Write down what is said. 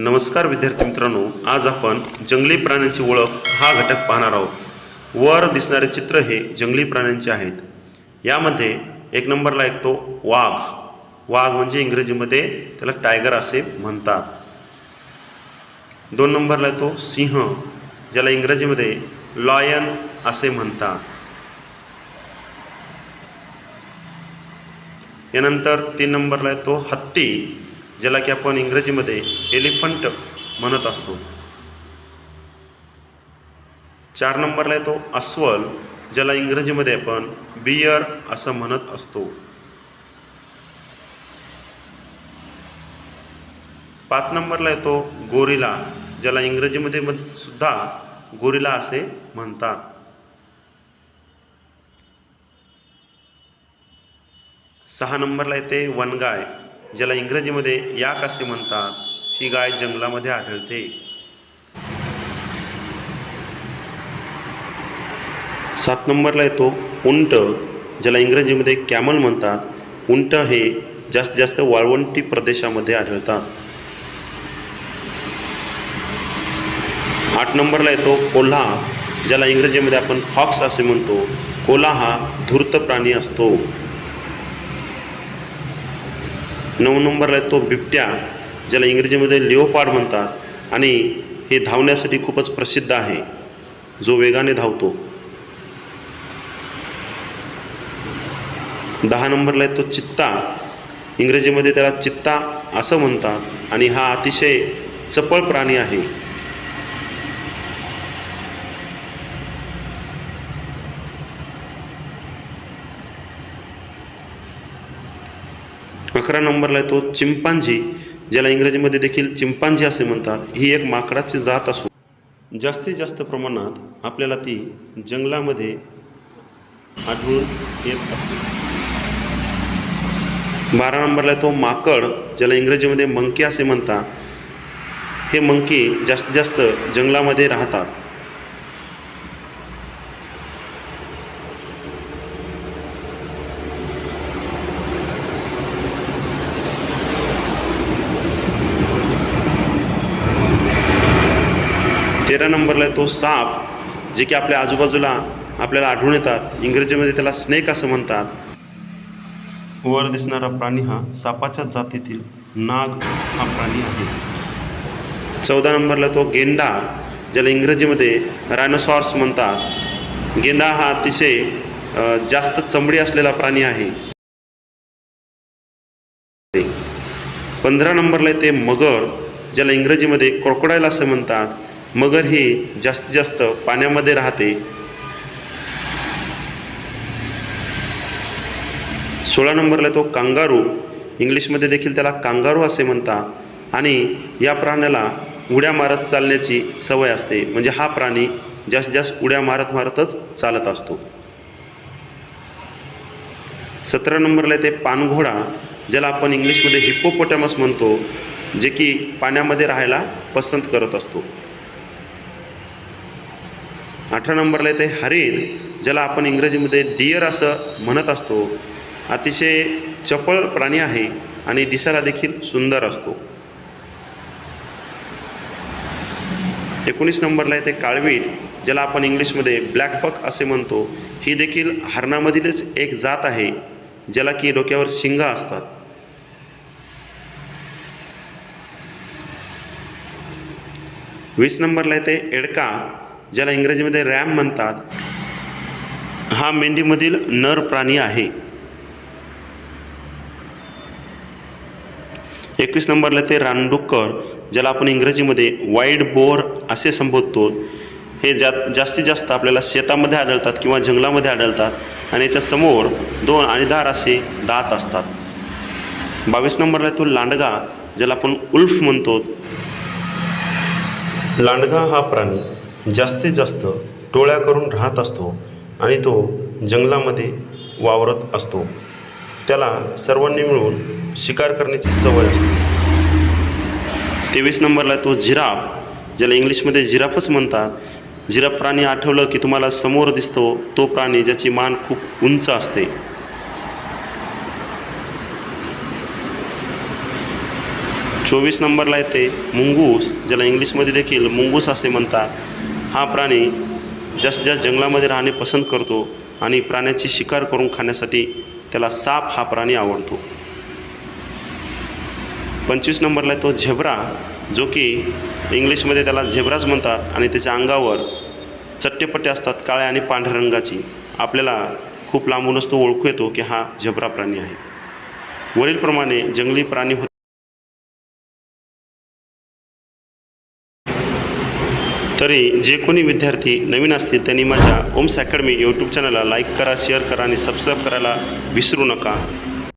नमस्कार विद्यार्थी मित्रांनो आज आपण जंगली प्राण्यांची ओळख हा घटक पाहणार आहोत. वर दिसणारे चित्र हे जंगली प्राण्यांचे आहेत. यामध्ये एक नंबरला ऐकतो वाघ. वाघ म्हणजे इंग्रजीमध्ये त्याला टायगर असे म्हणतात. दोन नंबरला येतो सिंह ज्याला इंग्रजीमध्ये लॉयन असे म्हणतात. यानंतर तीन नंबरला येतो हत्ती. ज्याला की आपण इंग्रजीमध्ये एलिफंट म्हणत असतो. चार नंबरला येतो अस्वल ज्याला इंग्रजीमध्ये आपण बियर असं म्हणत असतो. पाच नंबरला येतो गोरिला ज्याला इंग्रजीमध्ये सुद्धा गोरिला असे म्हणतात. सहा नंबरला येते वनगाय ज्याला इंग्रजीमध्ये याक असे म्हणतात ही गाय जंगलामध्ये आढळते. सात नंबरला येतो उंट ज्याला इंग्रजीमध्ये कॅमल म्हणतात. उंट हे जास्तीत जास्त वाळवंटी प्रदेशामध्ये आढळतात. आठ नंबरला येतो कोल्हा ज्याला इंग्रजीमध्ये आपण हॉक्स असे म्हणतो. कोल्हा हा धूर्त प्राणी असतो. नऊ नंबरला येतो बिबट्या ज्याला इंग्रजीमध्ये लिओपाड म्हणतात आणि हे धावण्यासाठी खूपच प्रसिद्ध आहे. जो वेगाने धावतो. दहा नंबरला आहे तो चित्ता. इंग्रजीमध्ये त्याला चित्ता असं म्हणतात आणि हा अतिशय चपळ प्राणी आहे. अकरा नंबरला येतो चिंपांझी ज्याला इंग्रजीमध्ये देखील चिंपांझी असे म्हणतात. ही एक माकडाची जात असून जास्तीत जास्त प्रमाणात आपल्याला ती जंगलामध्ये आढळून येत असते. बारा नंबरला येतो माकड ज्याला इंग्रजीमध्ये मंकी असे म्हणतात. हे मंकी जास्तीत जास्त जंगलामध्ये राहतात. तेरा नंबरला तो साप जे की आपल्या आजूबाजूला आपल्याला आढळून येतात. इंग्रजीमध्ये त्याला स्नेक असं म्हणतात. वर दिसणारा प्राणी हा सापाच्या जातीतील नाग हा प्राणी आहे. चौदा नंबरला तो गेंडा ज्याला इंग्रजीमध्ये रायनोसॉर्स म्हणतात. गेंडा हा अतिशय जास्त चमडी असलेला प्राणी आहे. पंधरा नंबरला येते मगर ज्याला इंग्रजीमध्ये क्रोकोडाईल असं म्हणतात. मगर ही जास्तीत जास्त पाण्यामध्ये राहते. सोळा नंबरला तो कांगारू. इंग्लिशमध्ये देखील त्याला कांगारू असे म्हणतात. आणि या प्राण्याला उड्या मारत चालण्याची सवय असते. म्हणजे हा प्राणी जास्तीत जास्त उड्या मारत मारतच चालत असतो. सतरा नंबरला ते पानघोडा ज्याला आपण इंग्लिशमध्ये हिप्पोपोटॅमस म्हणतो जे की पाण्यामध्ये राहायला पसंत करत असतो. अठरा नंबरला येते हरिण ज्याला आपण इंग्रजीमध्ये डियर असं म्हणत असतो. अतिशय चपळ प्राणी आहे आणि दिसायला देखील सुंदर असतो. एकोणीस नंबरला येते काळवीट ज्याला आपण इंग्लिशमध्ये ब्लॅकपक असे म्हणतो. ही देखील हरणामधीलच एक जात आहे ज्याला की डोक्यावर शिंगा असतात. वीस नंबरला येते एडका ज्याला इंग्रजीमध्ये रॅम म्हणतात हा मेंढीमधील नर प्राणी आहे. एकवीस नंबरला ते रानडुक्कर ज्याला आपण इंग्रजीमध्ये वाईड बोर असे संबोधतो हे जा जास्तीत जास्त आपल्याला शेतामध्ये आढळतात किंवा जंगलामध्ये आढळतात आणि याच्या समोर दोन आणि दार असे दात असतात. बावीस नंबरला तो लांडगा ज्याला आपण उल्फ म्हणतो. लांडगा हा प्राणी जास्तीत जास्त टोळ्या करून राहत असतो आणि तो जंगलामध्ये वावरत असतो. त्याला सर्वांनी मिळून शिकार करण्याची सवय असते. तेवीस नंबरला तो जिराफ ज्याला इंग्लिशमध्ये जिराफच म्हणतात. जिराफ प्राणी आठवलं की तुम्हाला समोर दिसतो तो प्राणी ज्याची मान खूप उंच असते. चोवीस नंबरला येते मुंगूस ज्याला इंग्लिशमध्ये देखील मुंगूस असे म्हणतात. हा प्राणी जास्त जास्त जंगलामध्ये राहणे पसंत करतो आणि प्राण्याची शिकार करून खाण्यासाठी त्याला साप हा प्राणी आवडतो. पंचवीस नंबरला आहे तो झेब्रा जो की इंग्लिशमध्ये त्याला झेब्राच म्हणतात आणि त्याच्या अंगावर चट्टेपट्टे असतात काळ्या आणि पांढऱ्या रंगाची. आपल्याला खूप लांबूनच तो ओळखू येतो की हा झेब्रा प्राणी आहे. वरीलप्रमाणे जंगली प्राणी होते तरी जे कोणी विद्यार्थी नवीन असतील त्यांनी माझ्या ओम्स अकॅडमी यूट्यूब चॅनलला लाईक करा शेअर करा आणि सबस्क्राईब करायला विसरू नका.